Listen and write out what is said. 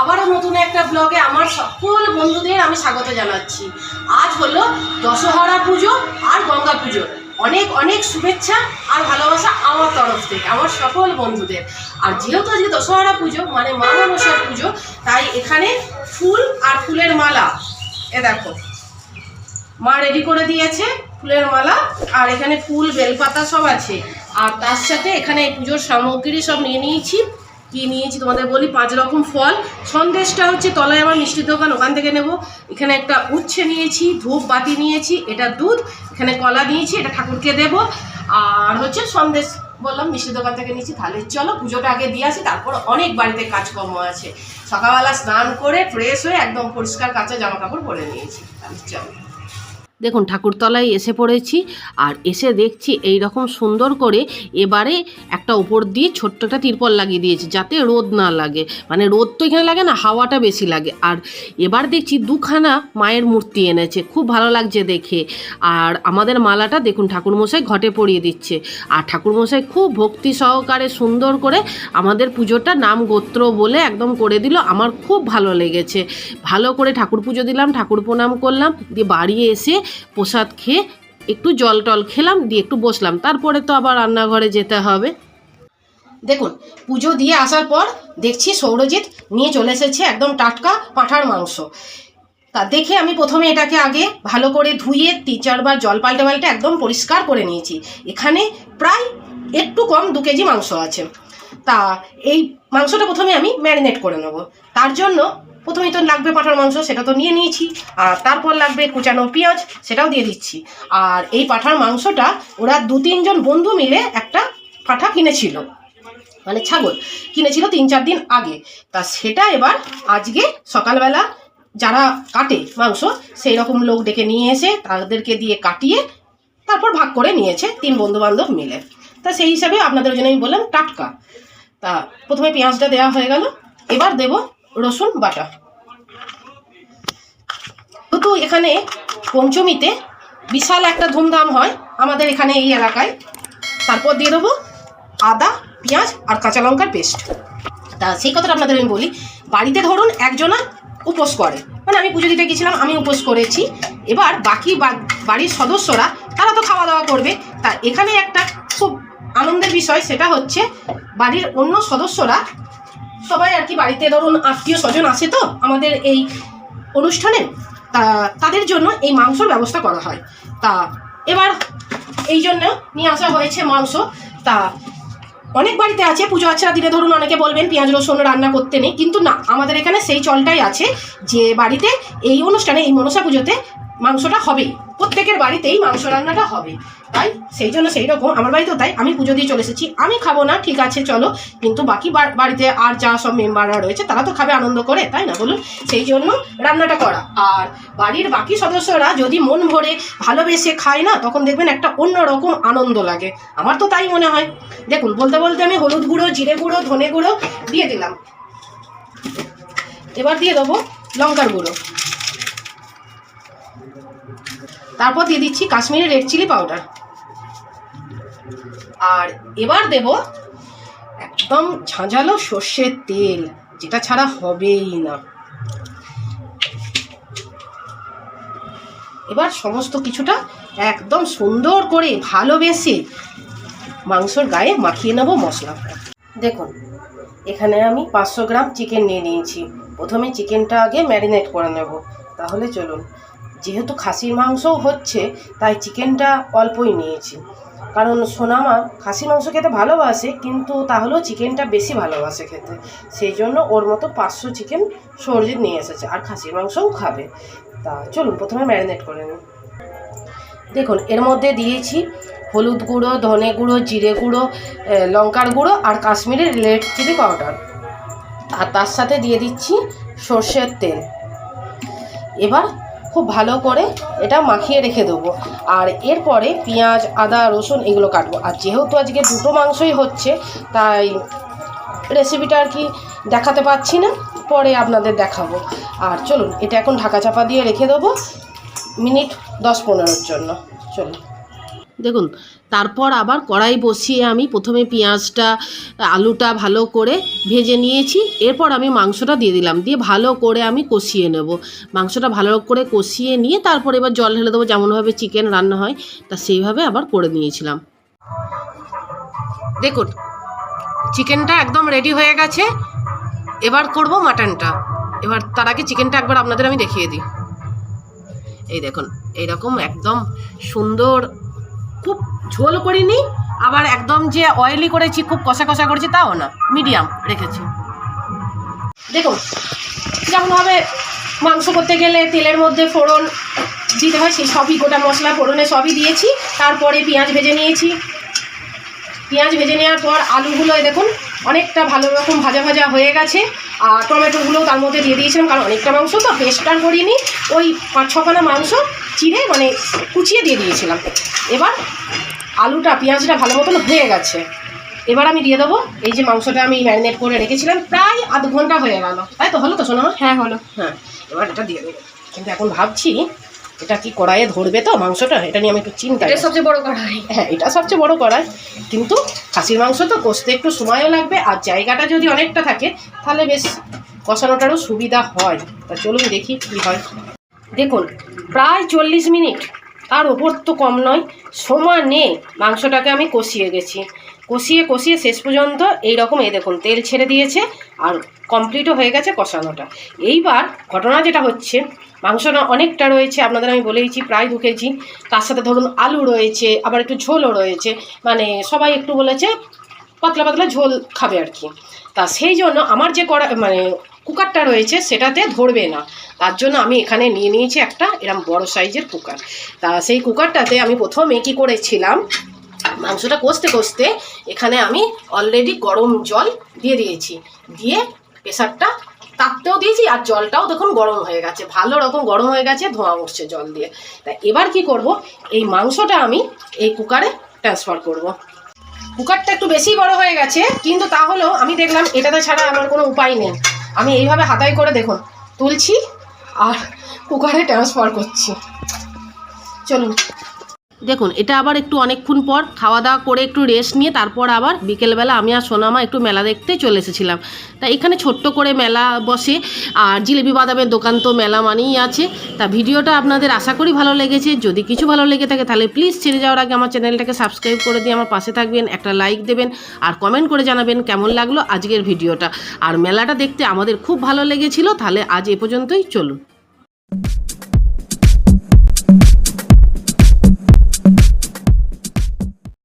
আবারও নতুন একটা ব্লগে আমার সকল বন্ধুদের আমি স্বাগত জানাচ্ছি। আজ হলো দশহরা পুজো আর গঙ্গা পুজো। অনেক অনেক শুভেচ্ছা আর ভালোবাসা আমার তরফ থেকে, আমার সকল বন্ধুদের। আর যেহেতু আজকে দশহরা পুজো মানে মা মনসার পুজো, তাই এখানে ফুল আর ফুলের মালা। এ দেখো, মা রেডি করে দিয়েছে ফুলের মালা, আর এখানে ফুল, বেলপাতা সব আছে। আর তার সাথে এখানে পুজোর সামগ্রী সব নিয়ে নিয়েছি। কি নিয়েছি তোমাদের বলি? পাঁচ রকম ফল। সন্দেশটা হচ্ছে তলায় আমার মিষ্টির দোকান, ওখান থেকে নেব। এখানে একটা উচ্ছে নিয়েছি, ধূপ বাতি নিয়েছি, এটা দুধ, এখানে কলা নিয়েছি, এটা ঠাকুরকে দেব। আর হচ্ছে সন্দেশ বললাম, মিষ্টির দোকান থেকে নিয়েছি, তাহলে চলো পুজোটা আগে দিয়ে আসি, তারপর অনেক বাড়িতে কাজকর্ম আছে। সকালবেলা স্নান করে ফ্রেশ হয়ে একদম পরিষ্কার কাঁচা জামা কাপড় পরে নিয়েছি, তাহলে চলো। দেখুন, ঠাকুরতলায় এসে পড়েছি আর এসে দেখছি এই রকম সুন্দর করে এবারে একটা ওপর দিয়ে ছোট্ট একটা তিরপল লাগিয়ে দিয়েছি যাতে রোদ না লাগে। মানে রোদ তো এখানে লাগে না, হাওয়াটা বেশি লাগে। আর এবার দেখছি দুখানা মায়ের মূর্তি এনেছে, খুব ভালো লাগছে দেখে। আর আমাদের মালাটা দেখুন, ঠাকুরমশাই ঘটে পরিয়ে দিচ্ছে। আর ঠাকুরমশাই খুব ভক্তি সহকারে সুন্দর করে আমাদের পুজোটা নাম গোত্র বলে একদম করে দিল। আমার খুব ভালো লেগেছে। ভালো করে ঠাকুর পুজো দিলাম, ঠাকুর প্রণাম করলাম, দিয়ে বাড়ি এসে প্রসাদ খেয়ে একটু জল টল খেলাম, দিয়ে একটু বসলাম। তারপরে তো আবার রান্নাঘরে যেতে হবে। দেখুন, পুজো দিয়ে আসার পর দেখছি সৌরজিৎ নিয়ে চলে এসেছে একদম টাটকা পাঁঠার মাংস। তা দেখে আমি প্রথমে এটাকে আগে ভালো করে ধুয়ে তিন চারবার জল পাল্টে পাল্টে একদম পরিষ্কার করে নিয়েছি। এখানে প্রায় একটু কম দু কেজি মাংস আছে। তা এই মাংসটা প্রথমে আমি ম্যারিনেট করে নেব। তার জন্য প্রথমেই তো লাগবে পাঁঠার মাংস, সেটা তো নিয়ে নিয়েছি। আর তারপর লাগবে কুচানো পেঁয়াজ, সেটাও দিয়ে দিচ্ছি। আর এই পাঁঠার মাংসটা ওরা দু তিনজন বন্ধু মিলে একটা পাঁঠা কিনেছিল। মানে ছাগল কিনেছিল তিন চার দিন আগে। তা সেটা এবার আজকে সকালবেলা যারা কাটে মাংস সেই রকম লোক ডেকে নিয়ে এসে তাদেরকে দিয়ে কাটিয়ে তারপর ভাগ করে নিয়েছে তিন বন্ধু বান্ধব মিলে। তা সেই হিসাবে আপনাদের জন্য আমি বললাম টাটকা। তা প্রথমে পেঁয়াজটা দেওয়া হয়ে গেল। এবার দেব রসুন বাটা। এখানে পঞ্চমীতে বিশাল একটা ধুমধাম হয় আমাদের এখানে এই এলাকায়। তারপর দিয়ে দেবো আদা, পেঁয়াজ আর কাঁচা লঙ্কার পেস্ট। তা সেই কথাটা আপনাদের আমি বলি, বাড়িতে ধরুন একজনা উপোস করে। মানে আমি পুজো দিতে গেছিলাম, আমি উপোস করেছি। এবার বাকি বাড়ির সদস্যরা, তারা তো খাওয়া দাওয়া করবে। তা এখানে একটা খুব আনন্দের বিষয়, সেটা হচ্ছে বাড়ির অন্য সদস্যরা, সবাই আর কি বাড়িতে ধরুন আত্মীয় স্বজন আসে তো আমাদের এই অনুষ্ঠানে তাদের জন্য এই মাংসর ব্যবস্থা করা হয়। তা, এবার এই জন্য নিয়ে আসা হয়েছে মাংস। তা, অনেক বাড়িতে আছে, পুজো আচ্ছা দিনে ধরুন অনেকে বলবেন পেঁয়াজ, রসুন রান্না করতে নেই। কিন্তু না, আমাদের এখানে সেই চলটাই আছে যে বাড়িতে এই অনুষ্ঠানে এই মনসা পুজোতে মাংসটা হবেই প্রত্যেকের বাড়িতেই মাংস রান্নাটা হবে। তাই সেই জন্য সেই রকম, আমার বাড়িতেও তাই, আমি পুজো দিয়ে চলে এসেছি। আমি খাব না, ঠিক আছে, চলো। কিন্তু বাকি বাড়িতে আর যা সব মেম্বাররা রয়েছে, তারা তো খাবে আনন্দ করে, তাই না বলুন? সেই জন্য রান্নাটা করা। আর বাড়ির বাকি সদস্যরা যদি মন ভরে ভালোবেসে খায় না, তখন দেখবেন একটা অন্য রকম আনন্দ লাগে। আমার তো তাই মনে হয়। দেখুন, বলতে বলতে আমি হলুদ গুঁড়ো, জিরে গুঁড়ো, ধনে গুঁড়ো দিয়ে দিলাম। এবার দিয়ে দেবো লঙ্কার গুঁড়ো। তারপর দিয়ে দিচ্ছি কাশ্মীরি রেড চিলি পাউডার। আর এবার দেব একদম ঝাঁঝালো সর্ষের তেল, যেটা ছাড়া হবেই না। এবার সমস্ত কিছুটা একদম সুন্দর করে ভালোবেসে মাংসর গায়ে মাখিয়ে নেব মশলা। দেখুন, এখানে আমি পাঁচশো গ্রাম চিকেন নিয়ে নিয়েছি। প্রথমে চিকেনটা আগে ম্যারিনেট করে নেব। তাহলে চলুন যেহেতু খাসির মাংসও হচ্ছে, তাই চিকেনটা অল্পই নিয়েছি। কারণ সোনামা খাসির মাংস খেতে ভালোবাসে, কিন্তু তাহলেও চিকেনটা বেশি ভালোবাসে খেতে। সেই জন্য ওর মতো পাঁচশো চিকেন সরজিৎ নিয়ে এসেছে, আর খাসির মাংসও খাবে। তা চলুন, প্রথমে ম্যারিনেট করে নিন দেখুন, এর মধ্যে দিয়েছি হলুদ গুঁড়ো, ধনে গুঁড়ো, জিরে গুঁড়ো লঙ্কার গুঁড়ো, আর কাশ্মীরি রেড চিলি পাউডার আর তার সাথে দিয়ে দিচ্ছি সর্ষের তেল। এবার খুব ভালো করে এটা মাখিয়ে রেখে দেবো। আর এরপরে পেঁয়াজ, আদা, রসুন এগুলো কাটবো। আর যেহেতু আজকে দুটো মাংসই হচ্ছে, তাই রেসিপিটা আর কি দেখাতে পাচ্ছি না, পরে আপনাদের দেখাবো। আর চলুন, এটা এখন ঢাকা চাপা দিয়ে রেখে দেবো, মিনিট দশ পনেরোর জন্য। চলুন। দেখুন, তারপর আবার কড়াই বসিয়ে আমি প্রথমে পেঁয়াজটা, আলুটা ভালো করে ভেজে নিয়েছি। এরপর আমি মাংসটা দিয়ে দিলাম। দিয়ে ভালো করে আমি কষিয়ে নেব। মাংসটা ভালো করে কষিয়ে নিয়ে তারপর এবার জল ঢেলে দেবো। যেমনভাবে চিকেন রান্না হয়, তা সেইভাবে আবার করে নিয়েছিলাম। দেখুন, চিকেনটা একদম রেডি হয়ে গেছে। এবার করব মাটনটা এবার তার আগে চিকেনটা একবার আপনাদের আমি দেখিয়ে দিই। এই দেখুন, এইরকম একদম সুন্দর খুব ঝোল করিনি, আবার একদম যে অয়েলি করেছি, খুব কষা কষা করেছি, তাও না মিডিয়াম রেখেছি। দেখুন যেমনভাবে মাংস করতে গেলে তেলের মধ্যে ফোড়ন দিতে হয়, সেই সবই গোটা মশলা, ফোড়নে সবই দিয়েছি, তারপরে পেঁয়াজ ভেজে নিয়েছি। পেঁয়াজ ভেজে নেওয়ার পর আলুগুলো দেখুন, অনেকটা ভালো রকম ভাজা ভাজা হয়ে গেছে। আর টমেটোগুলোও তার মধ্যে দিয়ে দিয়েছিলাম কারণ অনেকটা মাংস তো পেস্টটা করিনি। ওই পাঁচ ছখানা মাংস চিড়ে মানে কুচিয়ে দিয়ে দিয়েছিলাম। এবার আলুটা পেঁয়াজটা ভালো মতন হয়ে গেছে। এবার আমি দিয়ে দেবো এই যে মাংসটা আমি ম্যারিনেট করে রেখেছিলাম প্রায় আধ ঘণ্টা হয়ে গেল। তাই তো হলো তো শোনো হ্যাঁ হলো। হ্যাঁ এবার এটা দিয়ে দেবো। কিন্তু এখন ভাবছি এটা কি কড়াইয়ে ধরবে তো মাংসটা? এটা নিয়ে আমি একটু চিন্তা এটা সবচেয়ে বড় কড়াই। হ্যাঁ এটা সবচেয়ে বড় কড়াই। কিন্তু খাসির মাংস তো কষতে একটু সময়ও লাগবে আর জায়গাটা যদি অনেকটা থাকে তাহলে বেশ কষানোটারও সুবিধা হয়। তা চলুন দেখি কি হয়। দেখুন প্রায় চল্লিশ মিনিট তার ওপর তো কম নয়, সমানে মাংসটাকে আমি কষিয়ে গেছি। কষিয়ে কষিয়ে শেষ পর্যন্ত এই রকম এই দেখুন, তেল ছেড়ে দিয়েছে আর কমপ্লিটও হয়ে গেছে কষানোটা। এইবার ঘটনা যেটা হচ্ছে, মাংসটা অনেকটা রয়েছে, আপনাদের আমি বলেইছি প্রায় দু কেজি। তার সাথে ধরুন আলু রয়েছে, আবার একটু ঝোলও রয়েছে মানে সবাই একটু বলেছে, পাতলা পাতলা ঝোল খাবে আর কি। তা সেই জন্য আমার যে কড়া মানে কুকারটা রয়েছে সেটাতে ধরবে না। তার জন্য আমি এখানে নিয়ে নিয়েছি একটা এরম বড় সাইজের কুকার। তা সেই কুকারটাতে আমি প্রথমে কী করেছিলাম, মাংসটা কষতে কষতে এখানে আমি অলরেডি গরম জল দিয়ে দিয়েছি। দিয়ে প্রেশারটা তাপতেও দিয়েছি আর জলটাও দেখুন গরম হয়ে গেছে, ভালো রকম গরম হয়ে গেছে, ধোঁয়া উঠছে জল দিয়ে। তা এবার কি করব, এই মাংসটা আমি এই কুকারে ট্রান্সফার করব। কুকারটা একটু বেশি বড় হয়ে গেছে, কিন্তু তাহলেও আমি দেখলাম এটাতে ছাড়া আমার কোনো উপায় নেই। আমি এইভাবে হাতাই করে দেখুন, তুলছি আর কুকারে ট্রান্সফার করছি। চলুন। দেখুন, এটা আবার একটু অনেকক্ষণ পর খাওয়া দাওয়া করে একটু রেস্ট নিয়ে তারপর আবার বিকেলবেলা আমি আর সোনামা একটু মেলা দেখতে চলে এসেছিলাম। তা এখানে ছোট্ট করে মেলা বসে, আর জিলেবি বাদামের দোকান তো মেলা মানেই আছে। তা ভিডিওটা আপনাদের আশা করি ভালো লেগেছে। যদি কিছু ভালো লেগে থাকে তাহলে প্লিজ ছেড়ে যাওয়ার আগে আমার চ্যানেলটাকে সাবস্ক্রাইব করে দিয়ে আমার পাশে থাকবেন, একটা লাইক দেবেন, আর কমেন্ট করে জানাবেন কেমন লাগল আজকের ভিডিওটা। আর মেলাটা দেখতে আমাদের খুব ভালো লেগেছিল, তাহলে আজ এ পর্যন্তই, চলুন।